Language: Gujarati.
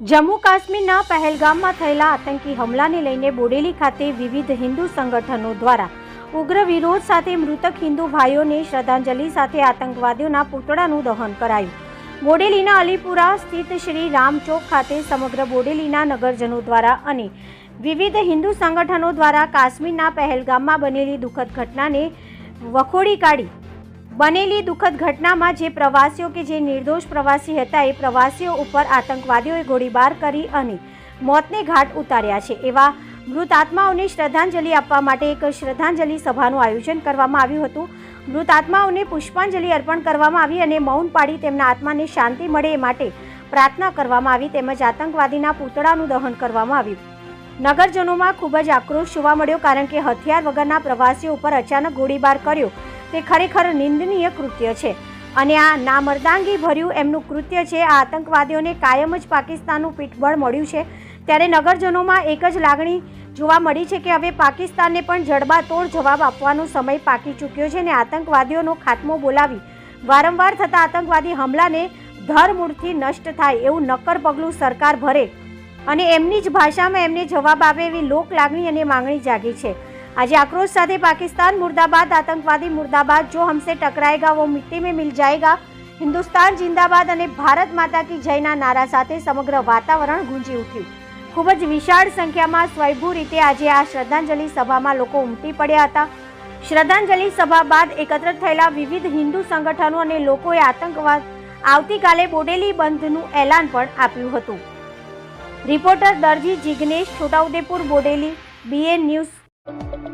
જમ્મુ કાશ્મીરના પહેલગામમાં થયેલા આતંકી હુમલાને લઈને બોડેલી ખાતે વિવિધ હિન્દુ સંગઠનો દ્વારા ઉગ્ર વિરોધ સાથે મૃતક હિન્દુ ભાઈઓને શ્રદ્ધાંજલિ સાથે આતંકવાદીઓના પૂતળાનું દહન કરાયું. બોડેલીના અલીપુરા સ્થિત શ્રી રામચોક ખાતે સમગ્ર બોડેલીના નગરજનો દ્વારા અને વિવિધ હિન્દુ સંગઠનો દ્વારા કાશ્મીરના પહેલગામમાં બનેલી દુઃખદ ઘટનાને વખોડી કાઢી બનેલી દુઃખદ ઘટનામાં જે પ્રવાસીઓ કે જે નિર્દોષ પ્રવાસી હતા, એ પ્રવાસીઓ ઉપર આતંકવાદીઓએ ગોળીબાર કરી અને મોતને ઘાટ ઉતાર્યા છે. એવા મૃત આત્માઓને શ્રદ્ધાંજલિ આપવા માટે એક શ્રદ્ધાંજલિ સભાનું આયોજન કરવામાં આવ્યું હતું. મૃત આત્માઓને પુષ્પાંજલિ અર્પણ કરવામાં આવી અને મૌન પાડી તેમના આત્માને શાંતિ મળે એ માટે પ્રાર્થના કરવામાં આવી તેમજ આતંકવાદીના પૂતળાનું દહન કરવામાં આવ્યું. નગરજનોમાં ખૂબ જ આક્રોશ જોવા મળ્યો કારણ કે હથિયાર વગરના પ્રવાસીઓ ઉપર અચાનક ગોળીબાર કર્યો. તે ખરેખર નિંદનીય કૃત્ય છે. અને આ નામર્દાંગી ભર્યું એમનું કૃત્ય છે. આ આતંકવાદીઓને કાયમ જ પાકિસ્તાનનું પીઠબળ મળ્યું છે. ત્યારે નગરજનોમાં એક જ લાગણી જોવા મળી છે કે હવે પાકિસ્તાનને પણ જડબાતોડ જવાબ આપવાનો સમય પાકી ચૂક્યો છે અને આતંકવાદીઓનો ખાત્મો બોલાવી વારંવાર થતા આતંકવાદી હમલાને ધરમૂળથી નષ્ટ થાય એવું નક્કર પગલું સરકાર ભરે. અને એમની જ ભાષામાં એમને જવાબ આવે એવી લોક લાગણી અને માંગણી જાગી છે. આજે આક્રોશ સાથે પાકિસ્તાન મુર્દાબાદ, આતંકવાદી મુર્દાબાદ, જો હમસે ટકરાયેગા, વો મિટ્ટી મેં મિલ જાયેગા. હિન્દુસ્તાન જિંદાબાદ અને ભારત માતા કી જયના નારા સાથે સમગ્ર વાતાવરણ ગુંજી ઉઠ્યું. ખૂબ જ વિશાળ સંખ્યામાં સ્વયંભૂ રીતે આજે આ શ્રદ્ધાંજલિ સભામાં લોકો ઉમટી પડ્યા હતા. શ્રદ્ધાંજલિ સભા બાદ એકત્ર થયેલા વિવિધ હિન્દુ સંગઠનો અને લોકોએ આતંકવાદ આવતીકાલે બોડેલી બંધનું એલાન પણ આપ્યું હતું. Reporter Darji Jignesh, Chhotaudepur, Bodeli, BN news Thank you